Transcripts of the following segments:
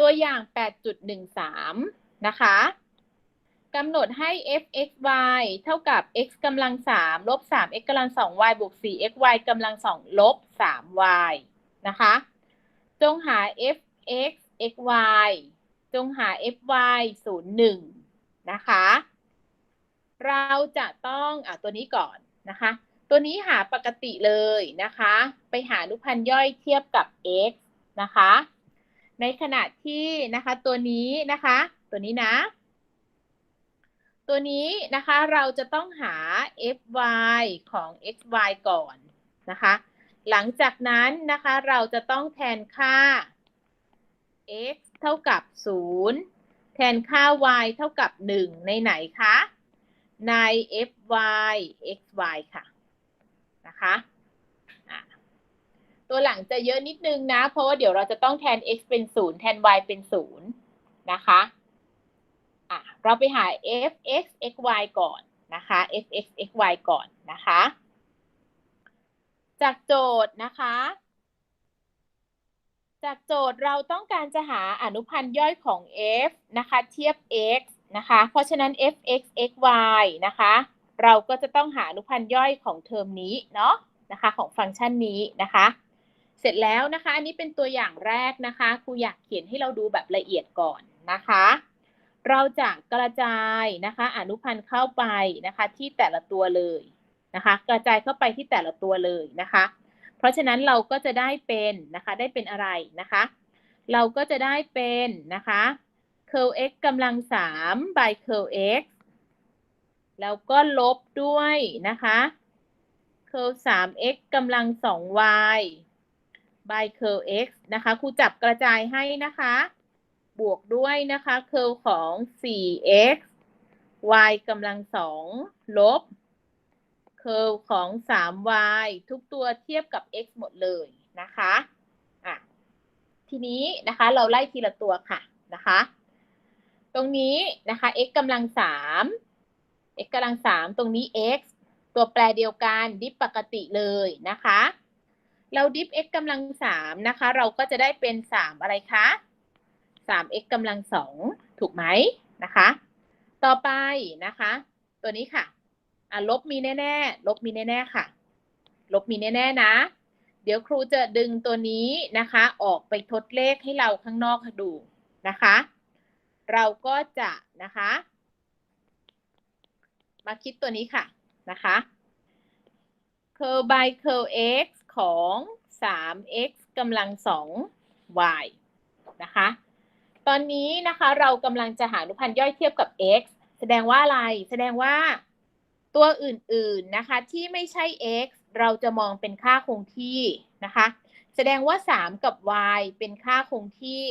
ตัวอย่าง 8.13 นะคะกำหนดให้ f x y เท่ากับ x กำลัง3ลบ3 x กำลัง 2 y บวก4 x y กำลัง2ลบ 3 y นะคะ จงหา f x x y จงหา f y 0 1 นะคะ เราจะต้องอะตัวนี้ก่อนนะคะ ตัวนี้หาปกติเลยนะคะ ไปหาอนุพันธ์ย่อยเทียบกับ x นะคะ ในขณะที่นะคะตัวนี้นะคะ ตัวนี้นะ ตัวนี้นะคะเราจะต้องหา fy ของ xy ก่อนนะคะ หลังจากนั้นนะคะเราจะต้องแทนค่า x เท่ากับ 0 แทนค่า y เท่ากับ 1 ในไหนคะ ใน fy xy ค่ะ นะคะอะ ตัวหลังจะเยอะนิดนึงนะ เพราะว่าเดี๋ยวเราจะต้องแทน x เป็น 0 แทน y เป็น 0 นะคะอะเราไปหา f x x y ก่อนนะคะ f x x y ก่อนนะคะ จากโจทย์นะคะ จากโจทย์เราต้องการจะหาอนุพันธ์ย่อยของ f นะคะเทียบ x นะคะ เพราะฉะนั้น f x x y นะคะ เราก็จะต้องหาอนุพันธ์ย่อยของเทอมนี้เนาะนะคะของฟังก์ชันนี้นะคะ เสร็จแล้วนะคะ อันนี้เป็นตัวอย่างแรกนะคะครูอยากเขียนให้เราดูแบบละเอียดก่อนนะคะ เราจะกระจายนะคะ อนุพันธ์เข้าไปนะคะ ที่แต่ละตัวเลยนะคะ กระจายเข้าไปที่แต่ละตัวเลยนะคะ เพราะฉะนั้นเราก็จะได้เป็นนะคะได้เป็นอะไรนะคะ เราก็จะได้เป็นนะคะ curl x กำลัง3 by curl x แล้วก็ลบด้วยนะคะ curl 3x กำลัง 2y by curl x นะคะครูจับกระจายให้นะคะ บวกด้วยนะคะ curl ของ 4x y กำลัง2ลบ curl ของ 3y ทุกตัวเทียบกับ x หมดเลยนะคะอะทีนี้นะคะเราไล่ทีละตัวค่ะนะคะ ตรงนี้นะคะ x กำลัง3 x กำลัง3ตรงนี้ x ตัวแปรเดียวกันดิปกติเลยนะคะ เราดิฟ x กำลัง3นะคะ เราก็จะได้เป็น3อะไรคะ 3x กำลัง2ถูกไหมนะคะ ต่อไปนะคะ ตัวนี้ค่ะอะลบมีแน่ ๆ ลบมีแน่ ๆ ค่ะ ลบมีแน่ ๆ นะ เดี๋ยวครูจะดึงตัวนี้นะคะ ออกไปทดเลขให้เราข้างนอกดูนะคะ เราก็จะนะคะ มาคิดตัวนี้ค่ะนะคะ curl by curl x ของ 3x กำลัง 2y นะคะ ตอนนี้นะคะเรากำลังจะหาอนุพันธ์ย่อยเทียบกับ x แสดงว่าอะไร แสดงว่าตัวอื่นๆนะคะที่ไม่ใช่ x เราจะมองเป็นค่าคงที่นะคะ แสดงว่า 3 กับ y เป็นค่าคงที่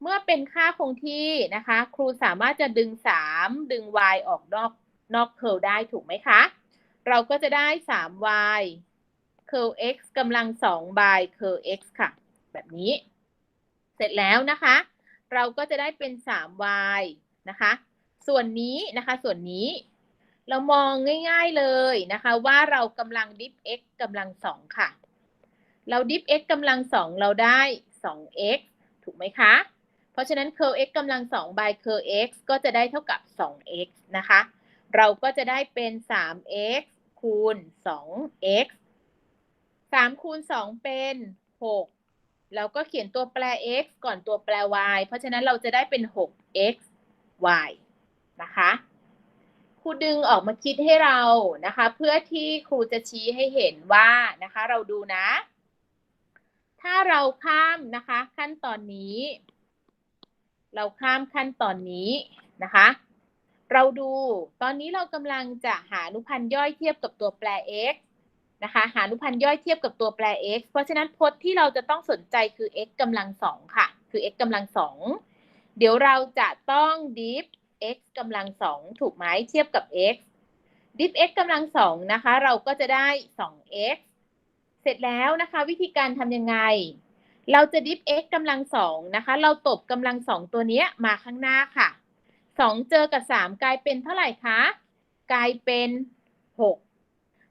เมื่อเป็นค่าคงที่นะคะ ครูสามารถจะดึง 3 ดึง y ออกนอกนอก curl ได้ถูกไหมคะ เราก็จะได้ 3y curl x กำลัง2 by curl x ค่ะ แบบนี้ เสร็จแล้วนะคะ เราก็จะได้เป็น 3y นะคะ ส่วนนี้นะคะ ส่วนนี้ เรามองง่ายๆเลยนะคะ ว่าเรากำลังดิฟ x กำลัง2ค่ะ เราดิฟ x กำลัง2เราได้ 2x ถูกไหมคะ เพราะฉะนั้น curl x กำลัง2 by curl x ก็จะได้เท่ากับ 2x นะคะ เราก็จะได้เป็น 3x คูณ 2x 3คูณ2เป็น6แล้วก็เขียนตัวแปร x ก่อนตัวแปร y เพราะฉะนั้นเราจะได้เป็น 6x y นะคะครูดึงออกมาคิดให้เรานะคะ เพื่อที่ครูจะชี้ให้เห็นว่านะคะ เราดูนะ ถ้าเราข้ามนะคะ ขั้นตอนนี้ เราข้ามขั้นตอนนี้นะคะ เราดูตอนนี้เรากำลังจะหาอนุพันธ์ย่อยเทียบกับตัวแปร x นะคะ หาอนุพันธ์ย่อยเทียบกับตัวแปร x เพราะฉะนั้นพจน์ที่เราจะต้องสนใจคือ x กำลังสองค่ะ คือ x กำลังสองเดี๋ยวเราจะต้องดิฟ x กำลังสองถูกไหมเทียบกับ x ดิฟ x กำลังสองนะคะ เราก็จะได้ 2x เสร็จแล้วนะคะ วิธีการทำยังไง เราจะดิฟ x กำลังสองนะคะ เราตบกำลังสองตัวนี้มาข้างหน้าค่ะ 2 เจอกับ 3 กลายเป็นเท่าไหร่คะ กลายเป็น 6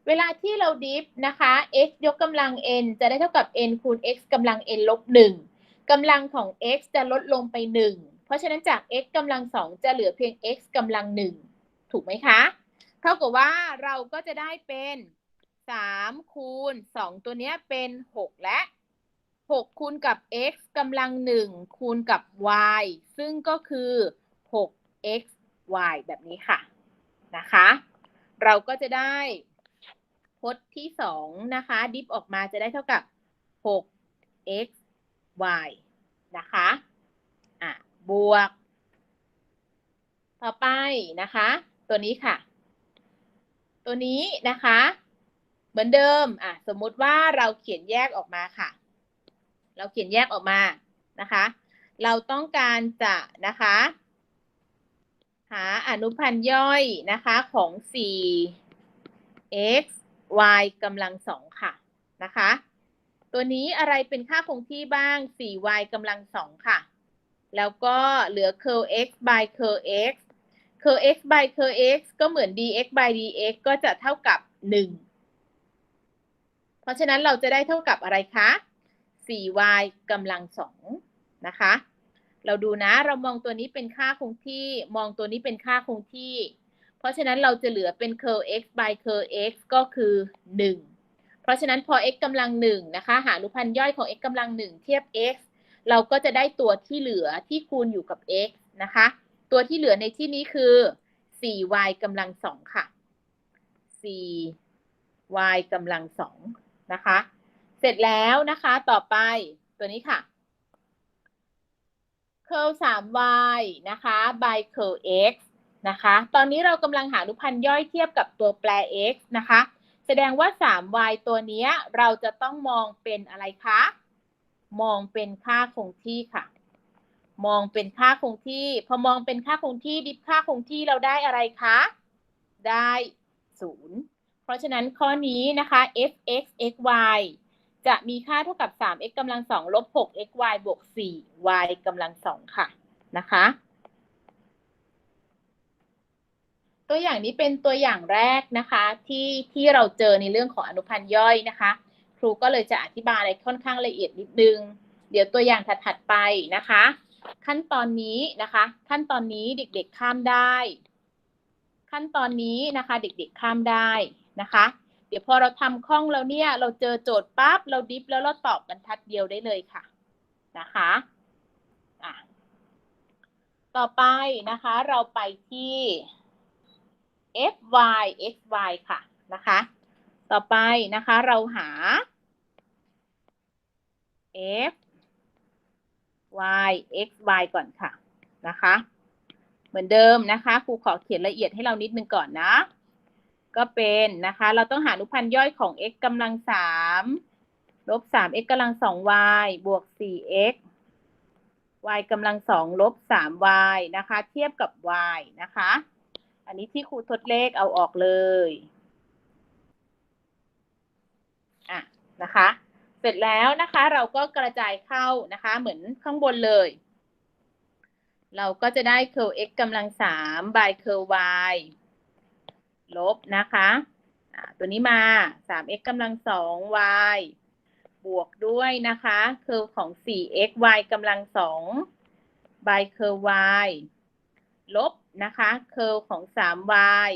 เวลาที่เราดิฟนะคะ x ยกกำลัง n จะได้เท่ากับ n คูณ x กำลัง n ลบ1กำลังของ x จะลดลงไป 1 เพราะฉะนั้นจาก x กำลังสองจะเหลือเพียง x กำลังหนึ่งถูกไหมคะ เท่ากับว่าเราก็จะได้เป็น 3 คูณ 2 ตัวเนี้ยเป็น 6 และ 6 คูณกับ x กำลัง 1 คูณกับ y ซึ่งก็คือ 6x y แบบนี้ค่ะนะคะ เราก็จะได้ พจน์ที่2นะคะ ดิฟออกมาจะได้เท่ากับ 6x y นะคะอะบวก ต่อไปนะคะ ตัวนี้ค่ะ ตัวนี้นะคะ เหมือนเดิมอะสมมุติว่าเราเขียนแยกออกมาค่ะ เราเขียนแยกออกมานะคะ เราต้องการจะนะคะหาอนุพันธ์ย่อยนะคะของ 4 x y กำลังสองค่ะนะคะ ตัวนี้อะไรเป็นค่าคงที่บ้าง 4y กำลังสองค่ะ แล้วก็เหลือ curl x by curl x curl x by curl x ก็เหมือน dx by dx ก็จะเท่ากับ 1 เพราะฉะนั้นเราจะได้เท่ากับอะไรคะ 4y กำลังสองนะคะ เราดูนะ เรามองตัวนี้เป็นค่าคงที่ มองตัวนี้เป็นค่าคงที่ เพราะฉะนั้นเราจะเหลือเป็น curl x by curl x ก็คือ 1 เพราะฉะนั้นพอ x กำลังหนึ่งนะคะ หาอนุพันธ์ย่อยของ x กำลังหนึ่งเทียบ x เราก็จะได้ตัวที่เหลือที่คูณอยู่กับ x นะคะ ตัวที่เหลือในที่นี้คือ 4y กำลังสองค่ะ 4y กำลังสองนะคะ เสร็จแล้วนะคะ ต่อไปตัวนี้ค่ะ curl 3y นะคะ by curl x นะคะ ตอนนี้เรากำลังหาอนุพันธ์ย่อยเทียบกับตัวแปร x นะคะ แสดงว่า 3y ตัวนี้เราจะต้องมองเป็นอะไรคะ มองเป็นค่าคงที่ค่ะ มองเป็นค่าคงที่ พอมองเป็นค่าคงที่ดิฟค่าคงที่เราได้อะไรคะ ได้0เพราะฉะนั้นข้อนี้นะคะ f(x) x y จะมีค่าเท่ากับ 3x กำลัง2ลบ 6x y บวก 4y กำลัง2ค่ะนะคะ ตัวอย่างนี้เป็นตัวอย่างแรกนะคะที่ที่เราเจอในเรื่องของอนุพันธ์ย่อยนะคะ ครูก็เลยจะอธิบายอะไรค่อนข้างละเอียดนิดนึง เดี๋ยวตัวอย่างถัดๆไปนะคะ ขั้นตอนนี้นะคะ ขั้นตอนนี้เด็กๆข้ามได้ ขั้นตอนนี้นะคะเด็กๆข้ามได้นะคะ เดี๋ยวพอเราทำคล่องแล้วเนี่ยเราเจอโจทย์ปั๊บเราดิฟแล้วเราตอบบรรทัดเดียวได้เลยค่ะนะคะอะต่อไปนะคะเราไปที่ fy xy ค่ะนะคะ ต่อไปนะคะเราหา f y x y ก่อนค่ะนะคะ เหมือนเดิมนะคะครูขอเขียนละเอียดให้เรานิดนึงก่อนนะ ก็เป็นนะคะ เราต้องหาอนุพันธ์ย่อยของ x กำลังสามลบสาม x กำลังสอง y บวกสี่ x y กำลังสองลบสาม y นะคะ เทียบกับ y นะคะ อันนี้ที่ครูทดเลขเอาออกเลยอะนะคะ เสร็จแล้วนะคะ เราก็กระจายเข้านะคะ เหมือนข้างบนเลย เราก็จะได้ curl x กำลังสาม by curl y ลบนะคะตัวนี้มา 3x กำลังสอง y บวกด้วยนะคะ curl ของ 4x y กำลังสอง by curl y ลบ นะคะ curl ของ 3y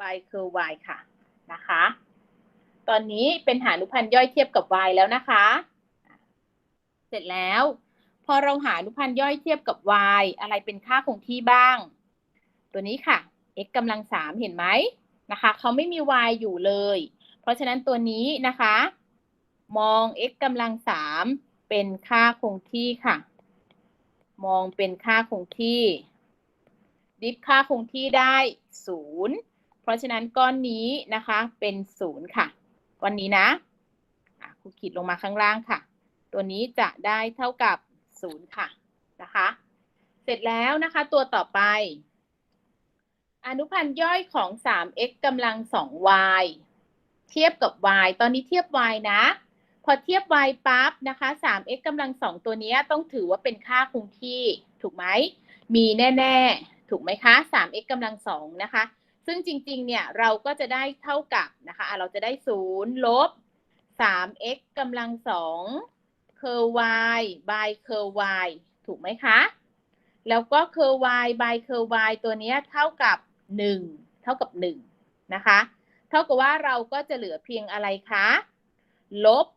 by curl y ค่ะนะคะ ตอนนี้เป็นหานุพันธ์ย่อยเทียบกับ y แล้วนะคะ เสร็จแล้ว พอเราหานุพันธ์ย่อยเทียบกับ y อะไรเป็นค่าคงที่บ้าง ตัวนี้ค่ะ x กำลังสามเห็นไหมนะคะเขาไม่มี y อยู่เลย เพราะฉะนั้นตัวนี้นะคะ มอง x กำลังสามเป็นค่าคงที่ค่ะ มองเป็นค่าคงที่ ดิฟค่าคงที่ได้ศูนย์เพราะฉะนั้นก้อนนี้นะคะเป็นศูนย์ค่ะ ก้อนนี้นะครูขีดลงมาข้างล่างค่ะ ตัวนี้จะได้เท่ากับศูนย์ค่ะนะคะ เสร็จแล้วนะคะตัวต่อไป อนุพันธ์ย่อยของ 3x กำลัง 2y เทียบกับ y ตอนนี้เทียบ y นะ พอเทียบ y ปั๊บนะคะ 3x กำลัง 2 ตัวนี้ต้องถือว่าเป็นค่าคงที่ถูกไหม มีแน่ ๆ ถูกไหมคะ 3x กำลัง2นะคะ ซึ่งจริงๆ เนี่ยเราก็จะได้เท่ากับนะคะเราจะได้ 0 ลบ 3x กำลัง2 curl y by curl y ถูกไหมคะ แล้วก็ curl y by curl y ตัวนี้เท่ากับ 1 เท่ากับ 1 นะคะ เท่ากับว่าเราก็จะเหลือเพียงอะไรคะ ลบ 3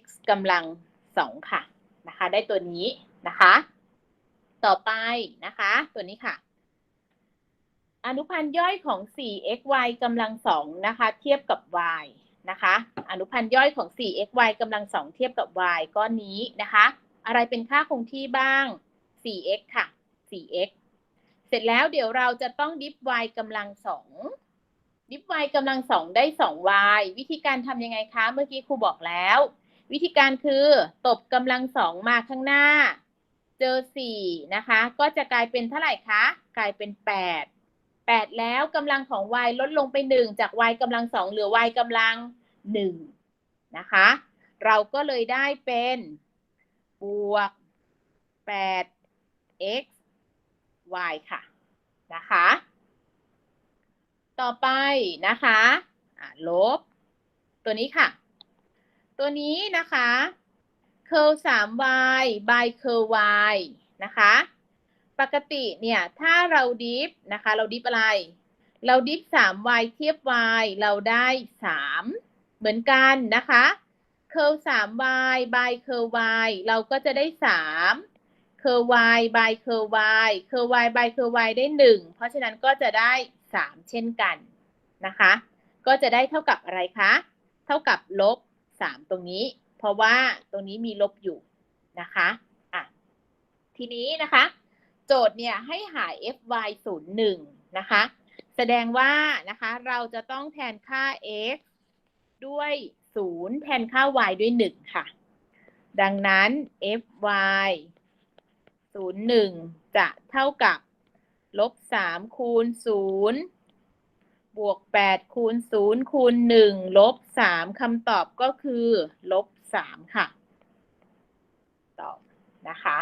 x กำลัง 2 ค่ะนะคะ ได้ตัวนี้ นะคะ ต่อไปนะคะ ตัวนี้ค่ะ อนุพันธ์ย่อยของ 4xy กำลังสองนะคะ เทียบกับ y นะคะ อนุพันธ์ย่อยของ 4xy กำลังสองเทียบกับ y ก้อนนี้นะคะ อะไรเป็นค่าคงที่บ้าง 4x ค่ะ 4x เสร็จแล้วเดี๋ยวเราจะต้องดิฟ y กำลังสองดิฟ y กำลังสองได้ 2y วิธีการทำยังไงคะ เมื่อกี้ครูบอกแล้ว วิธีการคือ ตบกำลังสองมาข้างหน้า เจอ4นะคะ ก็จะกลายเป็นเท่าไหร่คะ กลายเป็น8 8แปดแล้วกำลังของ y ลดลงไป1จาก y กำลัง2เหลือ y กำลัง1นะคะ เราก็เลยได้เป็นบวก8 x y ค่ะนะคะ ต่อไปนะคะะลบ ตัวนี้ค่ะ ตัวนี้นะคะ curl 3y by curl y นะคะ ปกติเนี่ยถ้าเราดิฟนะคะเราดิฟอะไร เราดิฟ 3y เทียบ y เราได้3เหมือนกันนะคะ curl 3y by curl y เราก็จะได้3 curl y by curl y curl y by curl y ได้1เพราะฉะนั้นก็จะได้3เช่นกันนะคะ ก็จะได้เท่ากับอะไรคะ เท่ากับลบ3ตรงนี้ เพราะว่าตรงนี้มีลบอยู่นะคะอะทีนี้นะคะ โจทย์เนี่ยให้หา fy 0 1นะคะ แสดงว่านะคะเราจะต้องแทนค่า x ด้วย 0 แทนค่า y ด้วย 1 ค่ะ ดังนั้น fy 0 1 จะเท่ากับลบ 3 คูณ 0บวก 8 คูณ 0 คูณ 1 ลบ 3 คำตอบก็คือ ลบ 3 ค่ะ ตอบนะคะ